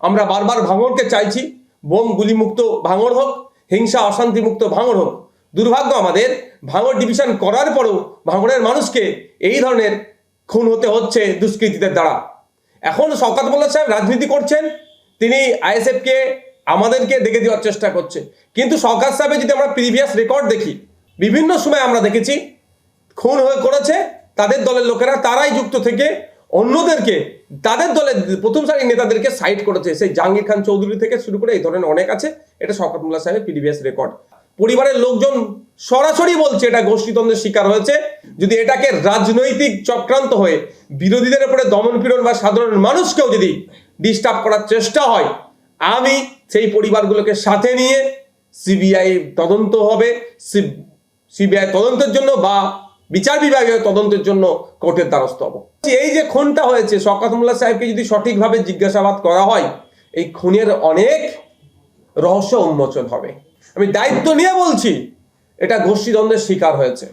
আমরা বারবার ভাঙড়কে চাইছি, বোম গুলিমুক্ত ভাঙড় হোক, হিংসা অশান্তিমুক্ত ভাঙড় হোক। দুর্ভাগ্য আমাদের ভাঙড় ডিভিশন করার পরেও ভাঙড়ের মানুষকে এই ধরনের খুন হতে হচ্ছে দুষ্কৃতীদের দ্বারা। এখন শওকাত মোল্লা সাহেব রাজনীতি করছেন, তিনি আইএসএফকে, আমাদেরকে দেখে দেওয়ার চেষ্টা করছে। কিন্তু শওকাত সাহেবের যদি আমরা প্রিভিয়াস রেকর্ড দেখি, বিভিন্ন সময় আমরা দেখেছি, খুন হয়ে করেছে, তাদের দলের লোকেরা, তারাই যুক্ত থেকে অন্যদেরকে, তাদের দলের প্রথম সারির নেতাদেরকে সাইড করেছে। সেই জাহাঙ্গীর খান চৌধুরী থেকে শুরু করে এই ধরনের অনেক আছে। এটা শকত মোল্লা সাহেবের প্রিভিয়াস রেকর্ড পরিবারের লোকজন সরাসরি বলছে, এটা গোষ্ঠীদ্বন্দ্বের শিকার হয়েছে। যদি এটাকে রাজনৈতিক চক্রান্ত হয়ে বিরোধীদের উপরে দমন পীড়ন বা সাধারণ মানুষকেও যদি ডিস্টার্ব করার চেষ্টা হয়, আমি সেই পরিবারগুলোকে সাথে নিয়ে সিবিআই তদন্ত হবে। সিবিআই তদন্তের জন্য বা বিচার বিভাগীয় তদন্তের জন্য কোর্টের দ্বারস্থ হব। এই যে খুনটা হয়েছে মোল্লা সাহেবকে যদি সঠিকভাবে জিজ্ঞাসাবাদ করা হয়, এই খুনের অনেক রহস্য উন্মোচন হবে। আমি দায়িত্ব নিয়ে বলছি, এটা গোষ্ঠীদ্বন্দ্বের শিকার হয়েছে।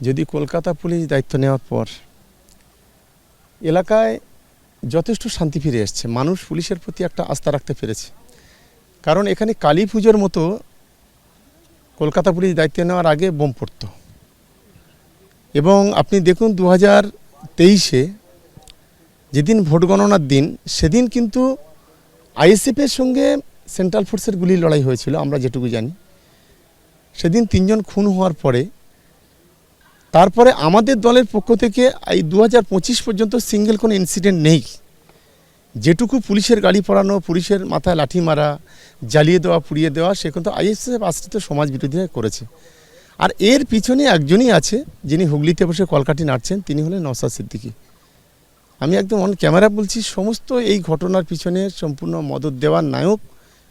যদি কলকাতা পুলিশ দায়িত্ব নেওয়ার পর এলাকায় যথেষ্ট শান্তি ফিরে এসছে, মানুষ পুলিশের প্রতি একটা আস্থা রাখতে পেরেছে। কারণ এখানে কালী পুজোর মতো কলকাতা পুলিশ দায়িত্ব নেওয়ার আগে বোম পড়তো। এবং আপনি দেখুন দু হাজার তেইশে যেদিন ভোট গণনার দিন, সেদিন কিন্তু আইএসএফের সঙ্গে সেন্ট্রাল ফোর্সের গুলি লড়াই হয়েছিল, আমরা যেটুকু জানি। সেদিন তিনজন খুন হওয়ার পরে, তারপরে আমাদের দলের পক্ষ থেকে এই দু হাজার পঁচিশ পর্যন্ত সিঙ্গেল কোনো ইনসিডেন্ট নেই। যেটুকু পুলিশের গাড়ি পড়ানো পুলিশের মাথায় লাঠি মারা, জ্বালিয়ে দেওয়া, পুড়িয়ে দেওয়া, সে কিন্তু আইএসএফ আশ্রিত সমাজ বিরোধীরা করেছে। আর এর পিছনে একজনই আছে, যিনি হুগলিতে বসে কলকাঠি নাড়ছেন, তিনি হলেন নওসাদ সিদ্দিকী। আমি একদম অন ক্যামেরা বলছি, সমস্ত এই ঘটনার পিছনে সম্পূর্ণ মদত দেওয়ার নায়ক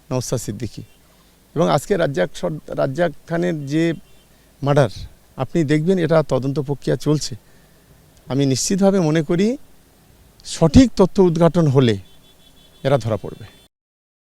নওসাদ সিদ্দিকী। এবং আজকে রাজ্জাক রাজ্জাক খানের যে মার্ডার, আপনি দেখবেন এটা তদন্ত প্রক্রিয়া চলছে। আমি নিশ্চিতভাবে মনে করি, সঠিক তথ্য উদ্ঘাটন হলে এরা ধরা পড়বে।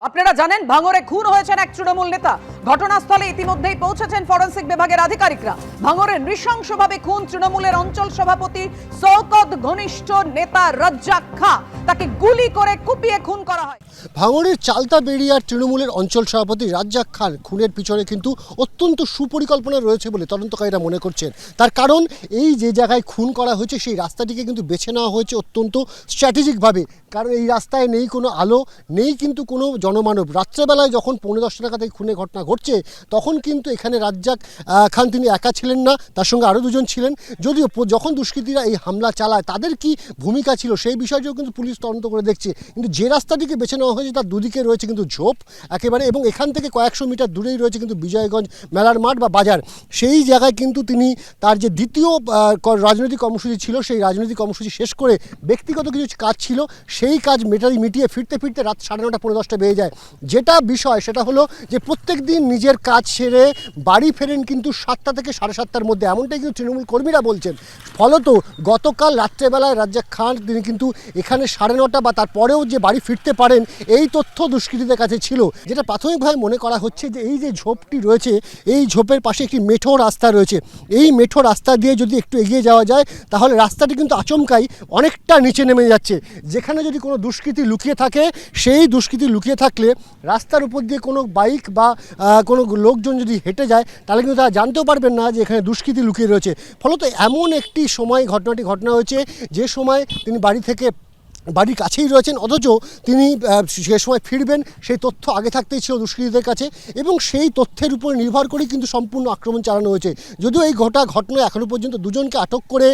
আপনারা জানেন ভাঙরে খুন হয়েছেন এক তৃণমূল নেতা। ঘটনাস্থলে ইতিমধ্যেই পৌঁছেছেন ফরেনসিক বিভাগের আধিকারিকরা। ভাঙরে নৃশংসভাবে খুন তৃণমূলের অঞ্চল সভাপতি শওকত ঘনিষ্ঠ নেতা রাজ্জাক খা। তাকে গুলি করে কুপিয়ে খুন করা হয়। ভাঙরের চালতা বেরিয়ার তৃণমূলের অঞ্চল সভাপতি রাজ্জাক খান খুনের পিছনে কিন্তু অত্যন্ত সুপরিকল্পনা রয়েছে বলে তদন্তকারীরা মনে করছেন। তার কারণ, এই যে জায়গায় খুন করা হয়েছে, সেই রাস্তাটিকে কিন্তু বেছে নেওয়া হয়েছে অত্যন্ত স্ট্র্যাটেজিকভাবে। কারণ এই রাস্তায় নেই কোনো আলো, নেই কিন্তু কোনো জনমানব। রাত্রেবেলায় যখন পৌনে দশটা নাগাদ এই খুনের ঘটনা ঘটছে তখন কিন্তু এখানে রাজ্জাক খান তিনি একা ছিলেন না, তার সঙ্গে আরও দুজন ছিলেন। যদিও যখন দুষ্কৃতীরা এই হামলা চালায়, তাদের কি ভূমিকা ছিল সেই বিষয়টিও কিন্তু পুলিশ তদন্ত করে দেখছে। কিন্তু যে রাস্তাটিকে বেছে নেওয়া হয়েছে, তার দুদিকে রয়েছে কিন্তু ঝোপ একেবারে এবং এখান থেকে কয়েকশো মিটার দূরেই রয়েছে কিন্তু বিজয়গঞ্জ মেলার মাঠ বা বাজার। সেই জায়গায় কিন্তু তিনি তার যে দ্বিতীয় রাজনৈতিক কর্মসূচি ছিল, সেই রাজনৈতিক কর্মসূচি শেষ করে ব্যক্তিগত কিছু কাজ ছিল, সেই কাজ মেটারি মিটিয়ে ফিরতে ফিরতে রাত সাড়ে নটা পনেরো দশটা বেজে যায়। যেটা বিষয়, সেটা হলো যে প্রত্যেক দিন নিজের কাজ সেরে বাড়ি ফেরেন কিন্তু সাতটা থেকে সাড়ে সাতটার মধ্যে। এমনটাই কিন্তু তৃণমূল কর্মীরা বলছেন। ফলত গতকাল রাত্রেবেলায় রাজ্জাক খান তিনি কিন্তু এখানে সাড়ে নটা বা তারপরেও যে বাড়ি ফিরতে পারেন, এই তথ্য দুষ্কৃতীদের কাছে ছিল। যেটা প্রাথমিকভাবে মনে করা হচ্ছে যে এই যে ঝোপটি রয়েছে, এই ঝোপের পাশে একটি মেঠো রাস্তা রয়েছে। এই মেঠো রাস্তা দিয়ে যদি একটু এগিয়ে যাওয়া যায়, তাহলে রাস্তাটি কিন্তু আচমকাই অনেকটা নিচে নেমে যাচ্ছে। যেখানে যদি কোনো দুষ্কৃতি লুকিয়ে থাকে, সেই দুষ্কৃতি লুকিয়ে থাকলে রাস্তার উপর দিয়ে কোনো বাইক বা কোনো লোকজন যদি হেঁটে যায়, তাহলে কিন্তু তারা জানতেও পারবেন না যে এখানে দুষ্কৃতি লুকিয়ে রয়েছে। ফলত এমন একটি সময়, ঘটনাটি ঘটনা হয়েছে, যে সময় তিনি বাড়ি থেকে বাড়ির কাছেই রয়েছেন, অথচ তিনি সে সময় ফিরবেন, সেই তথ্য আগে থাকতেই ছিল দুষ্কৃতীদের কাছে, এবং সেই তথ্যের উপর নির্ভর করেই কিন্তু সম্পূর্ণ আক্রমণ চালানো হয়েছে। যদিও এই ঘটা ঘটনায় এখনও পর্যন্ত দুজনকে আটক করে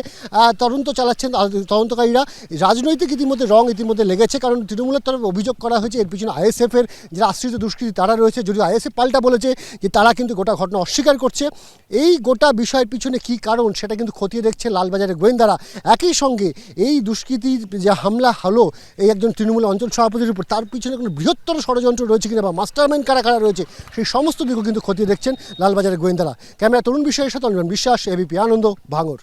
তদন্ত চালাচ্ছেন তদন্তকারীরা। রাজনৈতিক ইতিমধ্যে রং ইতিমধ্যে লেগেছে, কারণ তৃণমূলের তরফে অভিযোগ করা হয়েছে, এর পিছনে আইএসএফের যারা আশ্রিত দুষ্কৃতী তারা রয়েছে। যদিও আইএসএফ পাল্টা বলেছে যে তারা কিন্তু গোটা ঘটনা অস্বীকার করছে। এই গোটা বিষয়ের পিছনে কী কারণ সেটা কিন্তু খতিয়ে দেখছে লালবাজারের গোয়েন্দারা। একই সঙ্গে এই দুষ্কৃতীর যে হামলা হলো, এই একজন তৃণমূল অঞ্চল সভাপতির উপর, তার পিছনে কোনো বৃহত্তর ষড়যন্ত্র রয়েছে কিনা বা মাস্টারমাইন্ড কারা কারা রয়েছে, সেই সমস্ত দিকও কিন্তু খতিয়ে দেখছেন লালবাজারের গোয়েন্দারা। ক্যামেরা তরুণ বিষয়ের সাথে অনির্বাণ বিশ্বাস, এবিপি আনন্দ, ভাঙর।